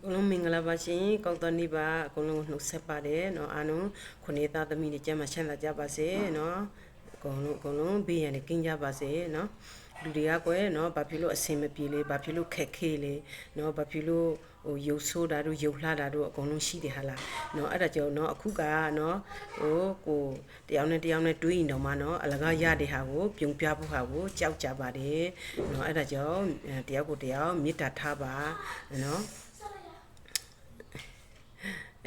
အကုန်လုံးမင်္ဂလာပါရှင်ကောက်တော်နေ့ပါအကုန်လုံးကိုနှုတ်ဆက်ပါတယ်เนาะအားလုံးခုနေသားသမီးတွေကျမ်းမှာချမ်းသာကြပါစေเนาะအကုန်လုံးအကုန်လုံးဘေးရန်တွေကင်းကြပါစေเนาะလူတွေကကွယ်เนาะဘာဖြစ်လို့အဆင်မပြေလေဘာဖြစ်လို့ခက်ခဲလေเนาะဘာဖြစ်လို့ဟိုရုပ်ဆိုးတာတို့ရုပ်လှတာတို့အကုန်လုံးရှိတယ်ဟာလားเนาะအဲ့ဒါကြောင့်เนาะအခုကเนาะဟိုကိုတယောက်နဲ့တယောက်နဲ့တွေးရင်တော့မှเนาะအလကားရတဲ့ဟာကိုပြုံပြဖို့ဟာကိုကြောက်ကြပါတယ်เนาะအဲ့ဒါကြောင့်တယောက်ကိုတယောက်မေတ္တာထားပါเนาะ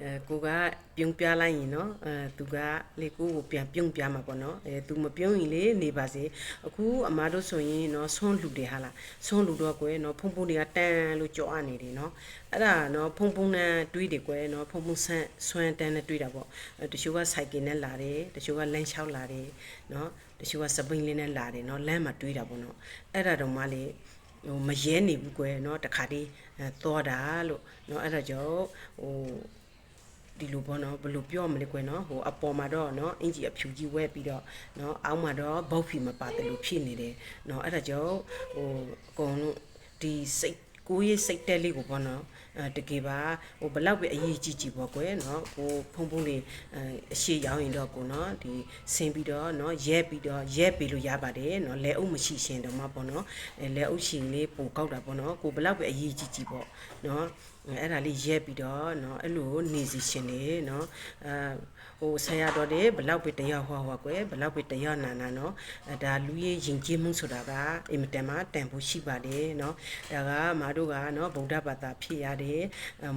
အဲကိုကပြုံးပြလိုက်ရင်နော်အဲသူကလေကိုကိုပြန်ပြုံးပြမှာပေါ့နော်အဲသူမပြုံးရင်လေနေပါစေအခုအမားတို့ဆိုရင်နော်ဆွန်းလူတွေဟာလားဆွန်းလူတော့ကွယ်နော်ဖုန်ဖုန်တွေကတန်လို့ကြော်အနေတယ်နော်အဲ့ဒါနော်ဖုန်ဖုန်နဲ့တွေးတယ်ကွယ်နော်ဖုန်ဖုန်ဆန်းဆွမ်းတန်းနဲ့တွေးတာပေါ့တချို့ကဆိုင်ကင်နဲ့လာတယ်တချို့ကလမ်းလျှောက်လာတယ်နော်တချို့ကစပိန်လေးနဲ့လာတယ်နော်လမ်းမှာတွေးတာပေါ့နော်အဲ့ဒါတော့မှလေဟိုမရဲနေဘူးကွယ်နော်တခါတည်းသွားတာလို့နော်အဲ့ဒါကြောင့်ဟို ဒီလိုပေါ့နော်ဘယ်လိုပြောမလဲကွယ်နော်ဟိုအပေါ်မှာတော့နော်အင်ကြီးအဖြူကြီးဝဲပြီးတော့နော်အောက်မှာတော့ဘောက်ဖီမပါတယ်လို့ဖြစ်နေတယ်နော်အဲ့ဒါကြောင့်ဟိုအကုန်လုံးဒီစိတ်ကိုယ်ရေးစိတ်တက်လေးကိုပေါ့နော်အဲ တကယ်ပါဟိုဘလောက်ပဲအရေးကြီးကြီးပေါ့ကွယ်နော်ဟိုဖုံဖုံလေးအဲအရှိရောင်းရင်တော့ကိုနော်ဒီဆင်းပြီးတော့နော်ရဲပြီးတော့ရဲပြီးလို့ရပါတယ်နော်လဲအုပ်မရှိရှင်တော့မှပေါ့နော်အဲလဲအုပ်ရှင်လေးပိုကောက်တာပေါ့နော်ကိုဘလောက်ပဲအရေးကြီးကြီးပေါ့နော်အဲ့ဒါလေးရဲပြီးတော့เนาะအဲ့လိုနေစီရှင်နေเนาะအာဟိုဆရာတော်တဲ့ဘလောက်ပဲတရားဟောဟောကွယ်ဘလောက်ပဲတရားနာနာเนาะအဲဒါလူရဲ့ယဉ်ကျေးမှုဆိုတာကအင်မတန်မှတန်ဖို့ရှိပါတယ်เนาะဒါကမတို့ကเนาะဗုဒ္ဓဘာသာဖြစ်ရတဲ့ ယ်တယ်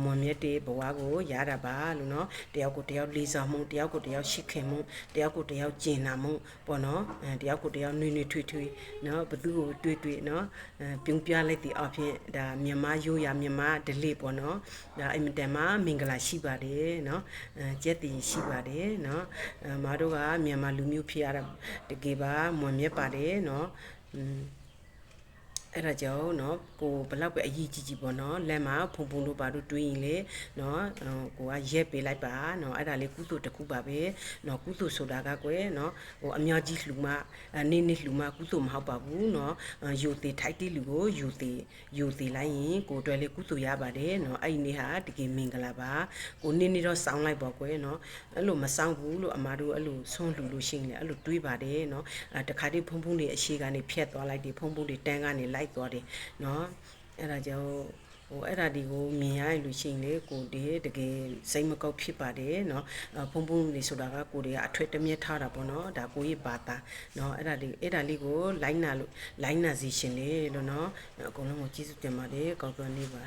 မွန်မြတ်တဲ့ဘဝကိုရတာပါလို့နော်တယောက်ကိုတယောက်လေးစားမှုတယောက်ကိုတယောက်ရှိခင်မှုတယောက်ကိုတယောက်ကျင်နာမှုပေါ့နော်တယောက်ကိုတယောက်နှွေနှွေထွေထွေနော်ဘသူ့ကိုတွေ့တွေ့နော်ပြုံးပြလိုက်တဲ့အဖြစ်ဒါမြန်မာရိုးရာမြန်မာ delay ပေါ့နော်ဒါအင်မတန်မှမင်္ဂလာရှိပါတယ်နော်ကျက်တည်ရှိပါတယ်နော်မတို့ကမြန်မာလူမျိုးဖြစ်ရတာတကယ်ပါမွန်မြတ်ပါတယ်နော် အဲ့ဒါကြောင့်เนาะကိုဘလောက်ပဲအရေးကြီးကြီးပေါ့เนาะလက်မှာဖုံဖုံတို့ပါတို့တွေးရင်လေเนาะကိုကရက်ပေးလိုက်ပါเนาะအဲ့ဒါလေးကုသိုလ်တစ်ခုပါပဲเนาะကုသိုလ်ဆိုတာကကွယ်เนาะဟိုအများကြီးလှူမအနေနဲ့လှူမကုသိုလ်မဟုတ်ပါဘူးเนาะယူသေးထိုက်တဲ့လူကိုယူသေးယူသေးလိုက်ရင်ကိုတွယ်လေးကုသိုလ်ရပါတယ်เนาะအဲ့ဒီနေ့ဟာတကယ်မင်္ဂလာပါကိုနေ့နေ့တော့စောင်းလိုက်ပါကွယ်เนาะအဲ့လိုမစောင်းဘူးလို့အမားတို့အဲ့လိုဆွန့်လှူလို့ရှိရင်လေအဲ့လိုတွေးပါတယ်เนาะအဲတခါတည်းဖုံဖုံတွေအရှိကနေဖြတ်သွားလိုက်တယ်ဖုံဖုံတွေတန်းကနေလိုက် သွားတယ်เนาะအဲ့ဒါကြောင့်ဟိုအဲ့ဒါဒီကိုမြင်ရရင်လူရှိရင်လေကိုဒီတကယ်စိတ်မကောက်ဖြစ်ပါတယ်เนาะဖုံဖုံလေးဆိုတာကကိုတွေကအထွတ်တမြတ်ထားတာပေါ့เนาะဒါကိုကြီးဘာသာเนาะအဲ့ဒါလေးအဲ့ဒါလေးကိုလိုင်းနာလို့လိုင်းနာစီရှင်လေလို့เนาะအကုန်လုံးကိုကျေးဇူးတင်ပါတယ်ကောက်သွန်းနေပါ